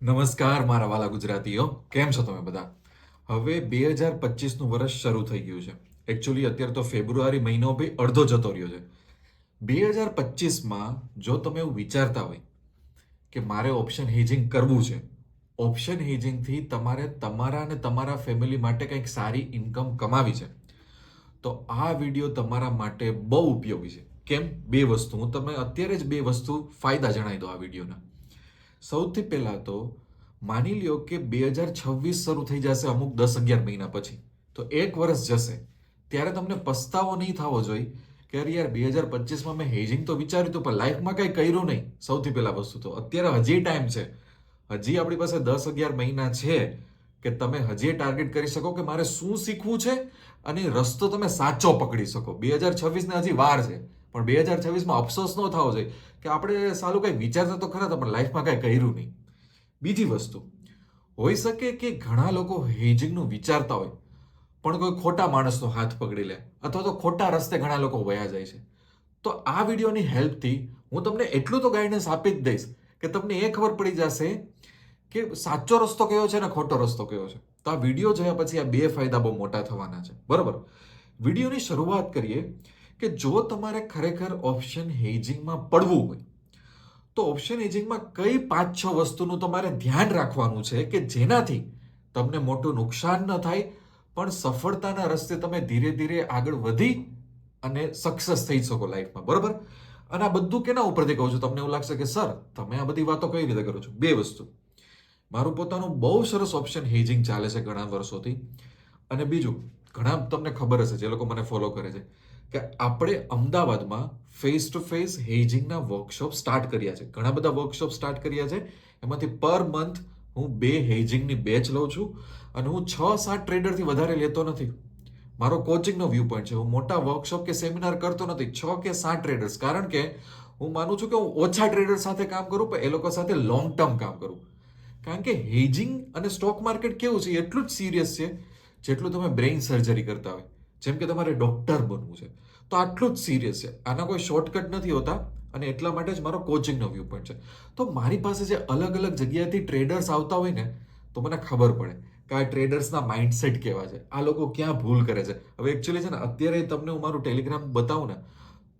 નમસ્કાર મારા વાલા ગુજરાતીઓ, કેમ છો તમે બધા? હવે બે હજાર પચીસનું વર્ષ શરૂ થઈ ગયું છે. એકચ્યુઅલી અત્યારે તો ફેબ્રુઆરી મહિનો બી અડધો જતો રહ્યો છે. બે હજાર પચીસમાં જો તમે એવું વિચારતા હોય કે મારે ઓપ્શન હેજિંગ કરવું છે ઓપ્શન હેજિંગથી તમારે તમારા અને તમારા ફેમિલી માટે કંઈક સારી ઇન્કમ કમાવી છે, તો આ વીડિયો તમારા માટે બહુ ઉપયોગી છે. કેમ? બે વસ્તુ. હું તમે અત્યારે જ બે વસ્તુ ફાયદા જણાવી દો આ વિડીયોના સૌથી પહેલાં તો માની લ્યો કે બે હજાર છવ્વીસ શરૂ થઈ જશે અમુક દસ અગિયાર મહિના પછી. તો એક વર્ષ જશે. ત્યારે તમને પસ્તાવો નહીં થવો જોઈએ કે અરે યાર, બે હજાર પચીસમાં મેં હેજિંગ તો વિચાર્યું હતું, પણ લાઈફમાં કંઈ કર્યું નહીં સૌથી પહેલાં વસ્તુ તો. અત્યારે હજી ટાઈમ છે. હજી આપણી પાસે દસ અગિયાર મહિના છે કે તમે હજી ટાર્ગેટ કરી શકો કે મારે શું શીખવું છે અને રસ્તો તમે સાચો પકડી શકો. બે હજાર છવ્વીસને હજી વાર છે. પણ બે હજાર છવ્વીસમાં અફસોસ ન થવો જોઈએ કે આપણે સાલું કંઈ વિચારતા તો ખરા પણ લાઈફમાં કંઈ કર્યું નહીં. બીજી વસ્તુ, હોઈ શકે કે ઘણા લોકો હેજિંગનું વિચારતા હોય, પણ કોઈ ખોટા માણસનો હાથ પકડી લે અથવા તો ખોટા રસ્તે ઘણા લોકો વયા જાય છે. તો આ વિડીયોની હેલ્પથી હું તમને એટલું તો ગાઈડન્સ આપી જ દઈશ કે તમને એ ખબર પડી જશે કે સાચો રસ્તો કયો છે ને ખોટો રસ્તો કયો છે. તો આ વીડિયો જોયા પછી આ બે ફાયદા બહુ મોટા થવાના છે. બરાબર? વિડીયોની શરૂઆત કરીએ કે જો તમારે ખરેખર ઓપ્શન હેજિંગમાં પડવું હોય, તો ઓપ્શન હેજિંગમાં કઈ પાંચ છ વસ્તુનું તમારે ધ્યાન રાખવાનું છે કે જેનાથી તમને મોટું નુકસાન ન થાય, પણ સફળતાના રસ્તે તમે ધીરે ધીરે આગળ વધી અને સક્સેસ થઈ શકો લાઈફમાં બરોબર? અને આ બધું કેના ઉપરથી કહું છું? તમને એવું લાગશે કે, સર, તમે આ બધી વાતો કઈ રીતે કરો છો? બે વસ્તુ. મારું પોતાનું બહુ સરસ ઓપ્શન હેજિંગ ચાલે છે ઘણા વર્ષોથી. અને બીજું, ઘણા તમને ખબર હશે, જે લોકો મને ફોલો કરે છે. કે આપણે અમદાવાદમાં ફેસ ટુ ફેસ હેજિંગના વર્કશોપ સ્ટાર્ટ કર્યા છે. ઘણા બધા વર્કશોપ સ્ટાર્ટ કર્યા છે. એમાંથી પર મંથ હું બે હેજિંગની બેચ લઉં છું અને હું છ સાત ટ્રેડરથી વધારે લેતો નથી. મારો કોચિંગનો વ્યૂ પોઈન્ટ છે. હું મોટા વર્કશોપ કે સેમિનાર કરતો નથી. છ કે સાત ટ્રેડર્સ કારણ કે હું માનું છું કે હું ઓછા ટ્રેડર સાથે કામ કરું, પણ એ લોકો સાથે લોંગ ટર્મ કામ કરું. કારણ કે હેજિંગ અને સ્ટોક માર્કેટ કેવું છે? એટલું જ સિરિયસ છે જેટલું તમે બ્રેઇન સર્જરી કરતા હોય. જેમ કે તમારે ડોક્ટર બનવું છે. તો આટલું જ સિરિયસ છે. આના કોઈ શોર્ટકટ નથી હોતા અને એટલા માટે જ મારો કોચિંગનો વ્યૂ પોઈન્ટ છે. તો મારી પાસે જે અલગ અલગ જગ્યાએથી ટ્રેડર્સ આવતા હોય ને, તો મને ખબર પડે કે આ ટ્રેડર્સના માઇન્ડસેટ કેવા છે. આ લોકો ક્યાં ભૂલ કરે છે. હવે એકચ્યુઅલી છે ને, અત્યારે તમને હું મારું ટેલિગ્રામ બતાવું ને,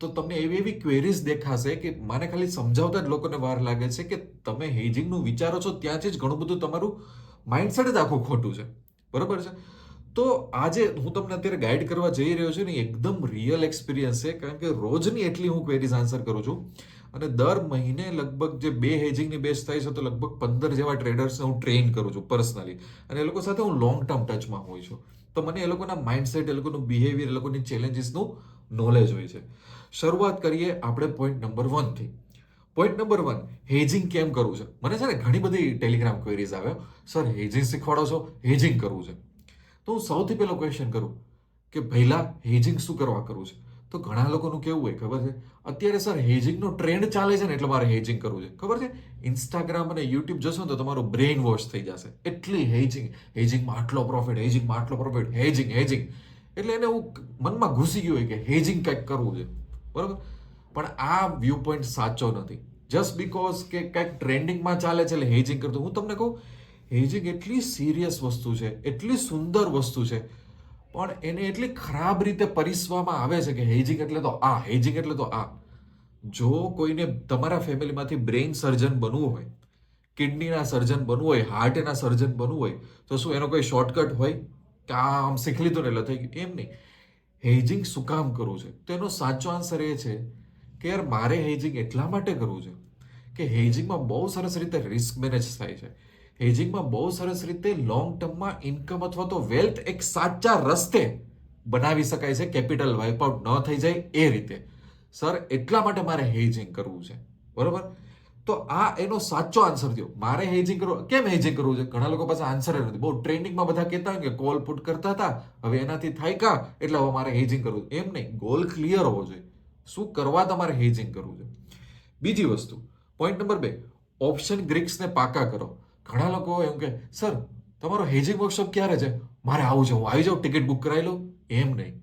તો તમને એવી એવી ક્વેરીઝ દેખાશે કે મને ખાલી સમજાવતા જ લોકોને વાર લાગે છે કે તમે હેજિંગનું વિચારો છો, ત્યાંથી જ ઘણું બધું તમારું માઇન્ડસેટ જ આખું ખોટું છે. બરાબર છે? તો આજે હું તમને અત્યારે ગાઈડ કરવા જઈ રહ્યો છું ને એકદમ રિયલ એક્સપિરિયન્સ છે, કારણ કે રોજની એટલી હું ક્વેરીઝ આન્સર કરું છું. અને દર મહિને લગભગ જે બે હેજિંગની બેચ થાય છે, તો લગભગ પંદર જેવા ટ્રેડર્સને હું ટ્રેન કરું છું પર્સનલી અને એ લોકો સાથે હું લોંગ ટર્મ ટચમાં હોઉં છું. તો મને એ લોકોના માઇન્ડસેટ એ લોકોનું બિહેવિયર એ લોકોની ચેલેન્જીસનું નોલેજ હોય છે. શરૂઆત કરીએ આપણે પોઈન્ટ નંબર વનથી પોઈન્ટ નંબર વન હેજિંગ કેમ કરવું છે? મને છે ને ઘણી બધી ટેલિગ્રામ ક્વેરીઝ આવે. સર હેજિંગ શીખવાડો છો? હેજિંગ કરવું છે. તો હું સૌથી પહેલો ક્વેશ્ચન કરું કે પહેલાં હેજિંગ શું કરવા કરવું છે? તો ઘણા લોકોનું કેવું હોય, ખબર છે? અત્યારે સર હેજિંગનો ટ્રેન્ડ ચાલે છે ને, એટલે મારે હેજિંગ કરવું છે. ખબર છે? ઇન્સ્ટાગ્રામ અને યુટ્યુબ જશો ને, તો તમારું બ્રેઇન વોશ થઈ જશે. એટલી હેજિંગ હેજિંગમાં આટલો પ્રોફિટ હેજિંગમાં આટલો પ્રોફિટ હેજિંગ હેજિંગ એટલે એને હું મનમાં ઘૂસી ગયું હોય કે હેજિંગ કંઈક કરવું છે. બરાબર? પણ આ વ્યૂ પોઈન્ટ સાચો નથી. જસ્ટ બીકોઝ કે કંઈક ટ્રેન્ડિંગમાં ચાલે છે એટલે હેજિંગ કરતો, હું તમને કહું હેજિંગ એટલી સિરિયસ વસ્તુ છે, એટલી સુંદર વસ્તુ છે. પણ એને એટલી ખરાબ રીતે પરિસવામાં આવે છે કે હેજિંગ એટલે તો આ હેજિંગ એટલે તો આ. જો કોઈને તમારા ફેમિલીમાંથી બ્રેઇન સર્જન બનવું હોય, કિડનીના સર્જન બનવું હોય, હાર્ટના સર્જન બનવું હોય, તો શું એનો કોઈ શોર્ટકટ હોય? કે આ આમ શીખ લીધું ને એટલે થઈ ગયું. એમ નહીં. હેજિંગ શું કામ કરવું છે? તો એનો સાચો આન્સર એ છે કે યાર મારે હેજિંગ એટલા માટે કરવું છે કે હેજિંગમાં બહુ સરસ રીતે રિસ્ક મેનેજ થાય છે. હેજિંગમાં બહુ સરસ રીતે લોંગ ટર્મમાં ઇન્કમ અથવા તો વેલ્થ એક સાચા રસ્તે બનાવી શકાય છે કેપિટલ વાઇપ આઉટ ન થઈ જાય એ રીતે. સર, એટલા માટે મારે હેજિંગ કરવું છે. બરોબર? તો આ એનો સાચો આન્સર થયો મારે હેજિંગ કરવું કેમ હેજિંગ કરવું છે? ઘણા લોકો પાસે આન્સર નથી. બહુ ટ્રેન્ડિંગમાં બધા કહેતા હોય કે કોલ પુટ કરતા હતા, હવે એનાથી થાય કા? એટલે હવે મારે હેજિંગ કરવું એમ નહીં. ગોલ ક્લિયર હોવો જોઈએ. શું કરવા તમારે હેજિંગ કરવું છે? બીજી વસ્તુ. પોઈન્ટ નંબર બે. ઓપ્શન ગ્રીક્સને પાકા કરો. ઘણા લોકો એમ કે, સર, તમારો હેજિંગ વર્કશોપ ક્યારે છે? મારે આવું છે, હું આવી જાઉં ટિકિટ બુક કરાવી લઉં. એમ નહીં.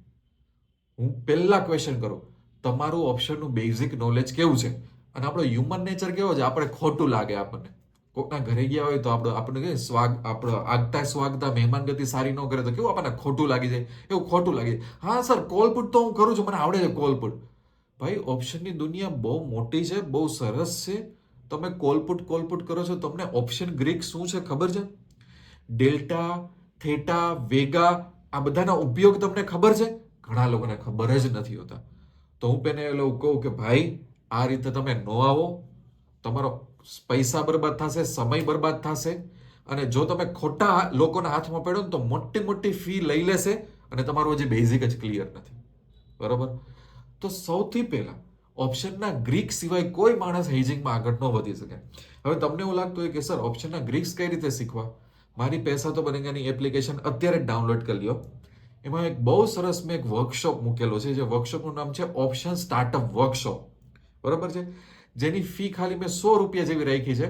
હું પહેલાં ક્વેશ્ચન કરું, તમારું ઓપ્શનનું બેઝિક નોલેજ કેવું છે? અને આપણો હ્યુમન નેચર કેવો છે? આપણે ખોટું લાગે આપણને. કોકના ઘરે ગયા હોય તો આપણો આપણે કે સ્વાગ, આપણો આગતા, સ્વાગતા, મહેમાન ગતિ સારી ન કરે. તો કેવું આપણને ખોટું લાગી જાય? એવું ખોટું લાગી. હા, સર કોલપુટ તો હું કરું છું, મને આવડે છે કોલ પુટ ભાઈ ઓપ્શનની દુનિયા બહુ મોટી છે, બહુ સરસ છે. તમે કોલપુટ કોલપુટ કરો છો, તમને ઓપ્શન ગ્રીક શું છે ખબર છે? ડેલ્ટા, થેટા, વેગા, આ બધાના ઉપયોગ તમને ખબર છે? ઘણા લોકોને ખબર જ નથી હોતા. તો હું પેને એટલે કહું કે ભાઈ, આ રીતે તમે ન આવો. તમારો પૈસા બરબાદ થશે, સમય બરબાદ થશે. અને જો તમે ખોટા લોકોના હાથમાં પડ્યો ને તો મોટી મોટી ફી લઈ લેશે અને તમારું હજી બેઝિક જ ક્લિયર નથી. બરોબર? તો સૌથી પહેલા ઓપ્શનના ગ્રીક સિવાય કોઈ માણસ હેજિંગમાં આગળ ન વધી શકે. હવે તમને એવું લાગતું હોય કે, સર ઓપ્શનના ગ્રીક્સ કઈ રીતે શીખવા? મારી પૈસા તો બનેગાની એપ્લિકેશન અત્યારે જ ડાઉનલોડ કરી લો એમાં એક બહુ સરસ મેં એક વર્કશોપ મૂકેલો છે, જે વર્કશોપનું નામ છે ઓપ્શન સ્ટાર્ટઅપ વર્કશોપ બરાબર છે? જેની ફી ખાલી મેં સો રૂપિયા જેવી રાખી છે.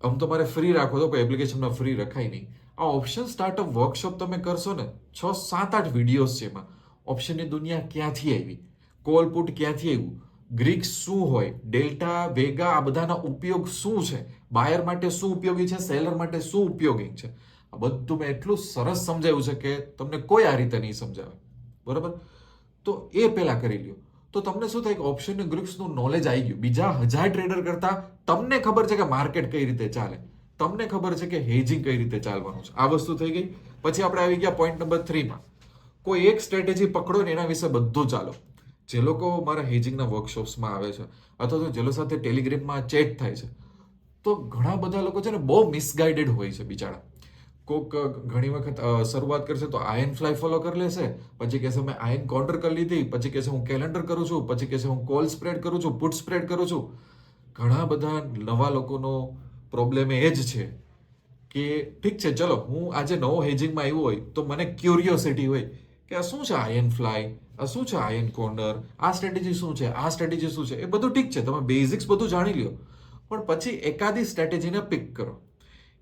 આમ તો મારે ફ્રી રાખો તો કોઈ એપ્લિકેશનમાં ફ્રી રખાય નહીં. આ ઓપ્શન સ્ટાર્ટઅપ વર્કશોપ તમે કરશો ને, છ, સાત, આઠ વિડીયોઝ છે એમાં. ઓપ્શનની દુનિયા ક્યાંથી આવી? કોલપુટ ક્યાંથી આવ્યું? ગ્રીક શું હોય? ડેલ્ટા, વેગા આ બધાના ઉપયોગ શું છે? બાયર માટે શું ઉપયોગી છે? સેલર માટે શું ઉપયોગી છે? આ બધું મેં એટલું સરસ સમજાવ્યું છે કે તમને કોઈ આ રીતે નહીં સમજાવે. બરાબર? તો એ પહેલા કરી લ્યો. તો તમને શું થાય? કે ઓપ્શન ગ્રુપ્સનું નોલેજ આવી ગયું. બીજા હજાર ટ્રેડર કરતા તમને ખબર છે કે માર્કેટ કઈ રીતે ચાલે. તમને ખબર છે કે હેજિંગ કઈ રીતે ચાલવાનું છે. આ વસ્તુ થઈ ગઈ. પછી આપણે આવી ગયા પોઈન્ટ નંબર થ્રીમાં કોઈ એક સ્ટ્રેટેજી પકડો ને એના વિશે બધું ચાલો. જે લોકો મારા હેજિંગના વર્કશોપ્સમાં આવે છે, અથવા તો જે લોકો સાથે ટેલિગ્રામમાં ચેટ થાય છે, તો ઘણા બધા લોકો છે ને બહુ મિસગાઈડેડ હોય છે બિચારા. કોક ઘણી વખત શરૂઆત કરશે તો આયન ફ્લાય ફોલો કરી લેશે, પછી કહેશે મેં આયન કાઉન્ટર કરી લીધી, પછી કહેશે હું કેલેન્ડર કરું છું, પછી કહેશે હું કોલ સ્પ્રેડ કરું છું પુટ સ્પ્રેડ કરું છું. ઘણા બધા નવા લોકોનો પ્રોબ્લેમ એ જ છે કે ઠીક છે, ચલો હું આજે નવો હેજિંગમાં આવ્યો હોય તો મને ક્યુરિયોસિટી હોય કે આ શું છે આયન ફ્લાય શું છે આયન કોર્નર આ સ્ટ્રેટેજી શું છે? આ સ્ટ્રેટેજી શું છે? એ બધું ઠીક છે. તમે બેઝિક્સ બધું જાણી લ્યો. પણ પછી એકાદી સ્ટ્રેટેજીને પિક કરો.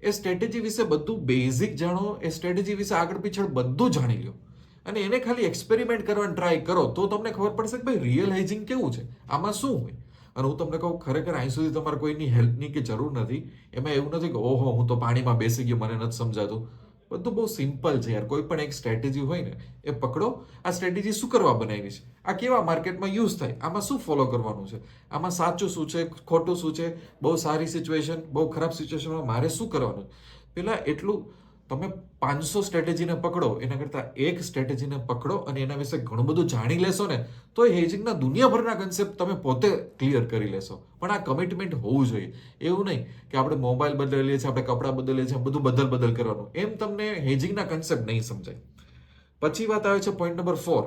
એ સ્ટ્રેટેજી વિશે બધું બેઝિક જાણો, એ સ્ટ્રેટેજી વિશે આગળ પીછળ બધું જાણી લો અને એને ખાલી એક્સપેરિમેન્ટ કરવાની ટ્રાય કરો તો તમને ખબર પડશે કે ભાઈ રિયલ હેજિંગ કેવું છે? આમાં શું હોય? અને હું તમને કહું, ખરેખર અહીં સુધી તમારે કોઈની હેલ્પની કે જરૂર નથી. એમાં એવું નથી કે, ઓહો, હું તો પાણીમાં બેસી ગયો, મને નથી સમજાતું. બધું બહુ સિમ્પલ છે યાર. કોઈ પણ એક સ્ટ્રેટેજી હોય ને, એ પકડો. આ સ્ટ્રેટેજી શું કરવા બનાવી છે? આ કેવા માર્કેટમાં યુઝ થાય? આમાં શું ફોલો કરવાનું છે? આમાં સાચું શું છે? ખોટું શું છે? બહુ સારી સિચ્યુએશન બહુ ખરાબ સિચ્યુએશનમાં મારે શું કરવાનું પહેલાં એટલું તમે પાંચસો સ્ટ્રેટેજીને પકડો, એના કરતાં એક સ્ટ્રેટેજીને પકડો અને એના વિશે ઘણું બધું જાણી લેશો ને, તો હેજિંગના દુનિયાભરના કન્સેપ્ટ તમે પોતે ક્લિયર કરી લેશો. પણ આ કમિટમેન્ટ હોવું જોઈએ. એવું નહીં કે આપણે મોબાઈલ બદલીએ છીએ, આપણે કપડાં બદલીએ છીએ, બધું બદલ બદલ કરવાનું. એમ તમને હેજિંગના કન્સેપ્ટ નહીં સમજાય. પછી વાત આવે છે પોઈન્ટ નંબર ફોર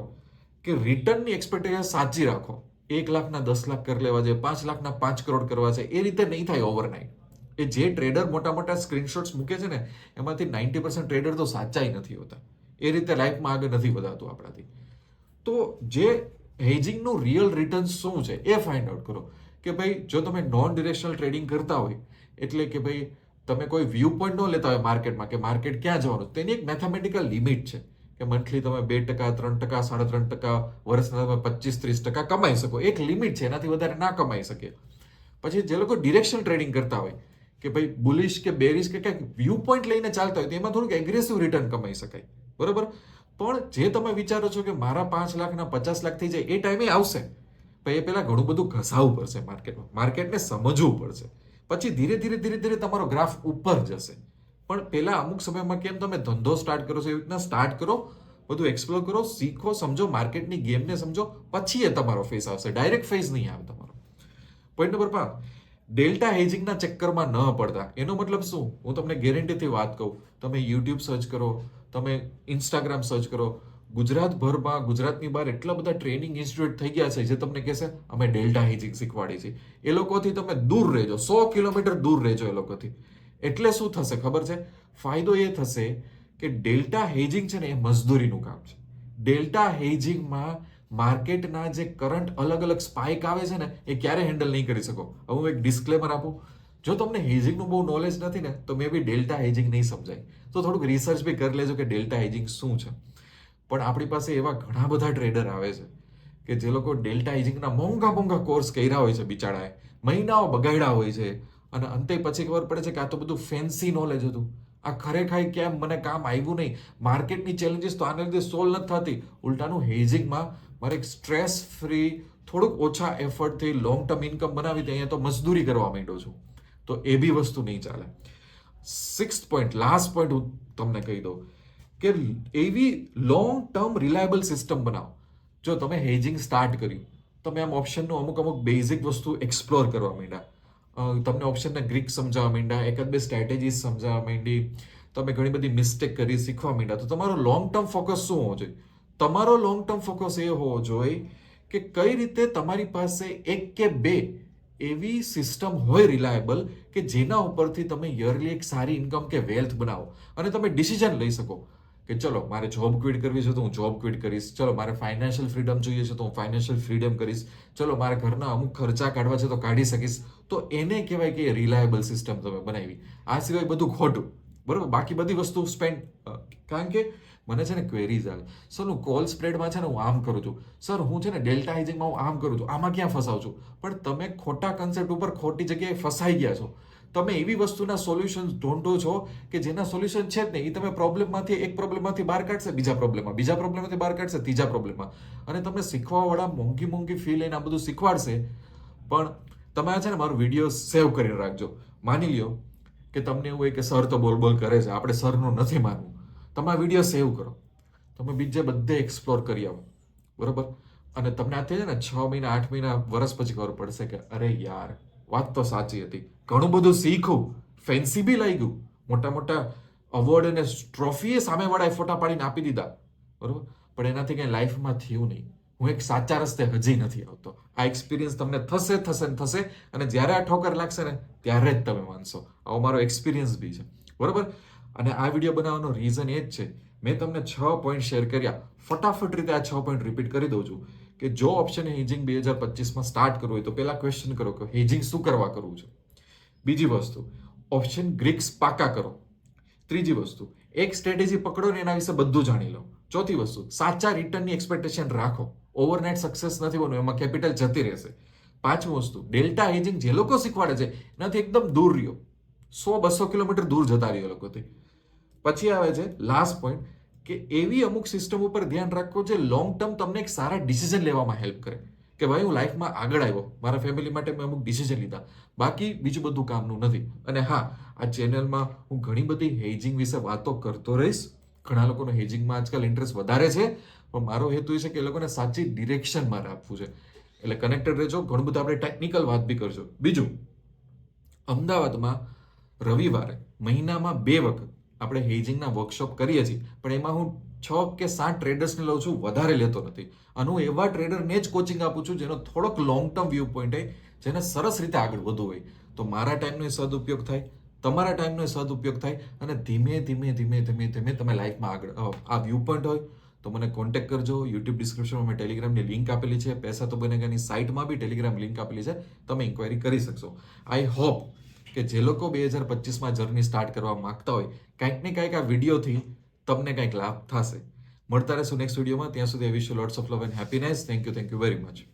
કે રિટર્નની એક્સપેક્ટેશન સાચી રાખો. એક લાખના દસ લાખ કરી લેવા છે પાંચ લાખના પાંચ કરોડ કરવા છે. એ રીતે નહીં થાય ઓવરનાઇટ એ જે ટ્રેડર મોટા મોટા સ્ક્રીનશોટ્સ મૂકે છે ને, એમાંથી નાઇન્ટી પર્સન્ટ ટ્રેડર તો સાચાઈ નથી હોતા. એ રીતે લાઈફમાં આગળ નથી વધાતું આપણાથી. તો જે હેજિંગનું રિયલ રિટર્ન શું છે, એ ફાઇન્ડ આઉટ કરો. કે ભાઈ, જો તમે નોન ડિરેક્શનલ ટ્રેડિંગ કરતા હોય, એટલે કે ભાઈ, તમે કોઈ વ્યૂ પોઈન્ટ ન લેતા હોય માર્કેટમાં કે માર્કેટ ક્યાં જવાનું, તેની એક મેથેમેટિકલ લિમિટ છે. કે મંથલી તમે બે ટકા, ત્રણ ટકા, સાડા ત્રણ ટકા, વર્ષના તમે પચીસ, ત્રીસ ટકા કમાઈ શકો. એક લિમિટ છે, એનાથી વધારે ના કમાઈ શકે. પછી જે લોકો ડિરેક્શનલ ટ્રેડિંગ કરતા હોય કે ભાઈ બુલિશ કે બેરિશ કે કંઈક વ્યૂ પોઈન્ટ લઈને ચાલતા હોય તો એમાં થોડુંક એગ્રેસિવ રિટર્ન કમાઈ શકાય. બરોબર? પણ જે તમે વિચારો છો કે મારા પાંચ લાખના પચાસ લાખ થઈ જાય, એ ટાઈમે આવશે. પણ એ પહેલાં ઘણું બધું ઘસાવવું પડશે માર્કેટમાં. માર્કેટને સમજવું પડશે. પછી ધીરે ધીરે ધીરે ધીરે તમારો ગ્રાફ ઉપર જશે. પણ પહેલા અમુક સમયમાં કેમ તમે ધંધો સ્ટાર્ટ કરો છો, એવી રીતના સ્ટાર્ટ કરો, બધું એક્સપ્લોર કરો, શીખો, સમજો, માર્કેટની ગેમને સમજો, પછી એ તમારો ફેસ આવશે. ડાયરેક્ટ ફેસ નહીં આવે તમારો. પોઈન્ટ નંબર પાંચ ડેલ્ટા હેજિંગના ચક્કરમાં ન પડતા. એનો મતલબ શું? હું તમને ગેરંટીથી વાત કહું. તમે યુટ્યુબ સર્ચ કરો, તમે ઇન્સ્ટાગ્રામ સર્ચ કરો. ગુજરાતભરમાં, ગુજરાતની બહાર એટલા બધા ટ્રેનિંગ ઇન્સ્ટિટ્યૂટ થઈ ગયા છે જે તમને કહેશે, અમે ડેલ્ટા હેજિંગ શીખવાડી છીએ એ લોકોથી તમે દૂર રહેજો. સો કિલોમીટર દૂર રહેજો એ લોકોથી. એટલે શું થશે ખબર છે? ફાયદો એ થશે કે ડેલ્ટા હેજિંગ છે ને એ મજદૂરીનું કામ છે. ડેલ્ટા હેજિંગમાં માર્કેટના જે કરંટ અલગ અલગ સ્પાઇક આવે છે ને, એ ક્યારે હેન્ડલ નહીં કરી શકો? હું એક ડિસ્ક્લેમર આપું. જો તમને હેજિંગનું બહુ નોલેજ નથી ને, તો મે બી ડેલ્ટા હેજિંગ નહીં સમજાય. તો થોડુંક રિસર્ચ બી કરી લેજો કે ડેલ્ટા હેજિંગ શું છે. પણ આપણી પાસે એવા ઘણા બધા ટ્રેડર આવે છે કે જે લોકો ડેલ્ટા હેજિંગના મોંઘા મોંઘા કોર્સ કર્યા હોય છે બિચારાએ. મહિનાઓ બગાડ્યા હોય છે. અને અંતે પછી ખબર પડે છે કે આ તો બધું ફેન્સી નોલેજ હતું. આ ખરેખર કેમ મને કામ આવ્યું નહીં? માર્કેટની ચેલેન્જીસ તો આને લીધે સોલ્વ નથી થતી. ઉલટાનું હેઝિંગમાં મારે એક સ્ટ્રેસ ફ્રી થોડુંક ઓછા એફર્ટથી લોંગ ટર્મ ઇન્કમ બનાવી દે, અહીંયા તો મજદૂરી કરવા માંડ્યો છું. તો એ બી વસ્તુ નહીં ચાલે. સિક્સ પોઈન્ટ લાસ્ટ પોઈન્ટ હું તમને કહી દઉં કે એવી લોંગ ટર્મ રિલાયબલ સિસ્ટમ બનાવો. જો તમે હેજિંગ સ્ટાર્ટ કર્યું, તમે આમ ઓપ્શનનું અમુક અમુક બેઝિક વસ્તુ એક્સપ્લોર કરવા માંડ્યા. તમને ઓપ્શનના ગ્રીક સમજાવવા માંડ્યા એકાદ બે સ્ટ્રેટેજીસ સમજાવવા માંડી, તમે ઘણી બધી મિસ્ટેક કરી, શીખવા માંડ્યા. તો તમારો લોંગ ટર્મ ફોકસ શું હોવો જોઈએ? તમારો લોંગ ટર્મ ફોકસ એ હોવો જોઈએ કે કઈ રીતે તમારી પાસે એક કે બે એવી સિસ્ટમ હોય રિલાયબલ કે જેના ઉપરથી તમે યરલી એક સારી ઇન્કમ કે વેલ્થ બનાવો અને તમે ડિસિઝન લઈ શકો કે ચલો, મારે જોબ ક્વિટ કરવી છે તો હું જોબ ક્વિટ કરીશ. ચલો, મારે ફાઇનાન્શિયલ ફ્રીડમ જોઈએ છે તો હું ફાઇનાન્શિયલ ફ્રીડમ કરીશ. ચલો, મારે ઘરના અમુક ખર્ચા કાઢવા છે તો કાઢી શકીશ. તો એને કહેવાય કે રિલાયબલ સિસ્ટમ તમે બનાવી. આ સિવાય બધું ખોટું. બરોબર? બાકી બધી વસ્તુ સ્પેન્ડ કારણ કે મને છે ને ક્વેરીઝ આવે. સર હું કોલ સ્પ્રેડમાં છે ને હું આમ કરું છું. સર હું છે ને ડેલ્ટા હાઇજિંગમાં હું આમ કરું છું. આમાં ક્યાં ફસાવું છું? પણ તમે ખોટા કન્સેપ્ટ ઉપર ખોટી જગ્યાએ ફસાઈ ગયા છો. તમે એવી વસ્તુના સોલ્યુશન ઢોંઢો છો કે જેના સોલ્યુશન છે જ નહીં. એ તમે પ્રોબ્લેમમાંથી એક પ્રોબ્લેમમાંથી બહાર કાઢશે, બીજા પ્રોબ્લેમમાં બીજા પ્રોબ્લેમમાંથી બહાર કાઢશે, ત્રીજા પ્રોબ્લેમમાં અને તમને શીખવાવાળા મોંઘી મોંઘી ફી લઈને આ બધું શીખવાડશે. પણ તમે આ છે ને મારો વીડિયો સેવ કરીને રાખજો. માની લ્યો કે તમને એવું હોય કે સર તો બોલ બોલ કરે છે. આપણે સરનું નથી માનવું. તમે આ વીડિયો સેવ કરો. તમે બીજે બધે એક્સપ્લોર કરી આવો. બરોબર? અને તમને આ છે ને છ મહિના, આઠ મહિના વર્ષ પછી ખબર પડશે કે, અરે યાર, વાત તો સાચી હતી. ઘણું બધું શીખું. ફેન્સી બી લઈ ગયું મોટા મોટા અવોર્ડ અને ટ્રોફીએ સામેવાળાએ ફોટા પાડીને આપી દીધા. બરોબર? પણ એનાથી કંઈ લાઈફમાં થયું નહીં. હું એક સાચા રસ્તે હજી નથી આવતો. આ એક્સપિરિયન્સ તમને થશે થશે ને થશે. અને જ્યારે આ ઠોકર લાગશે ને, ત્યારે જ તમે માનશો. આવો મારો એક્સપિરિયન્સ બી છે. બરોબર? અને આ વીડિયો બનાવવાનો રીઝન એ જ છે. મેં તમને છ પોઈન્ટ શેર કર્યા. ફટાફટ રીતે આ છ પોઈન્ટ રિપીટ કરી દઉં છું કે જો ઓપ્શન હેજિંગ બે હજાર પચીસમાં સ્ટાર્ટ કરવું હોય તો પહેલાં ક્વેશ્ચન કરો કે હેજિંગ શું કરવા કરવું છે? બીજી વસ્તુ ઓપ્શન ગ્રીક્સ પાકા કરો. ત્રીજી વસ્તુ, એક સ્ટ્રેટેજી પકડો ને એના વિશે બધું જાણી લો. ચોથી વસ્તુ, સાચા રિટર્નની એક્સપેક્ટેશન રાખો. ઓવરનાઇટ સક્સેસ નથી બનવું, એમાં કેપિટલ જતી રહેશે. પાંચમું વસ્તુ ડેલ્ટા હેજિંગ જે લોકો શીખવાડે છે, એનાથી એકદમ દૂર રહ્યો. સો બસો કિલોમીટર દૂર જતા રહ્યો લોકોથી. પછી આવે છે લાસ્ટ પોઈન્ટ કે એવી અમુક સિસ્ટમ ઉપર ધ્યાન રાખો જે લોંગ ટર્મ તમને એક સારા ડિસિઝન લેવામાં હેલ્પ કરે. કે ભાઈ હું લાઈફમાં આગળ આવ્યો, મારા ફેમિલી માટે મેં અમુક ડિસિઝન લીધા. બાકી બીજું બધું કામનું નથી. અને હા, આ ચેનલમાં હું ઘણી બધી હેજિંગ વિશે વાતો કરતો રહીશ. ઘણા લોકોનો હેજિંગમાં આજકાલ ઇન્ટરેસ્ટ વધારે છે. પણ મારો હેતુ એ છે કે એ લોકોને સાચી ડિરેક્શન મારે આપવું છે. એટલે કનેક્ટેડ રહેજો, ઘણું બધું આપણે ટેકનિકલ વાત બી કરજો બીજું, અમદાવાદમાં રવિવારે, મહિનામાં બે વખત આપણે હેજિંગના વર્કશોપ કરીએ છીએ, પણ એમાં હું છ કે સાત ટ્રેડર્સને લઉં છું, વધારે લેતો નથી. અને હું એવા ટ્રેડરને જ કોચિંગ આપું છું, જેનો થોડોક લોંગ ટર્મ વ્યૂ પોઈન્ટ હોય જેને સરસ રીતે આગળ વધવું હોય. તો મારા ટાઈમનો એ સદુપયોગ થાય, તમારા ટાઈમનો એ સદુપયોગ થાય, અને ધીમે ધીમે ધીમે ધીમે ધીમે તમે લાઈફમાં આગળ આ વ્યૂ પોઈન્ટ હોય, તો મને કોન્ટેક્ટ કરજો. યુટ્યુબ ડિસ્ક્રિપ્શનમાં મેં ટેલિગ્રામની લિંક આપેલી છે. પૈસા તો બનેગાની સાઇટમાં બી ટેલિગ્રામ લિંક આપેલી છે. તમે ઇન્ક્વાયરી કરી શકશો. આઈ હોપ કે જે લોકો બે હજાર પચીસમાં જર્ની સ્ટાર્ટ કરવા માગતા હોય, કંઈક ને કંઈક આ વિડીયોથી તમને કંઈક લાભ થશે. મળતા રહેશું નેક્સ્ટ વિડીયોમાં. ત્યાં સુધી wish lots of love and happiness thank you thank you very much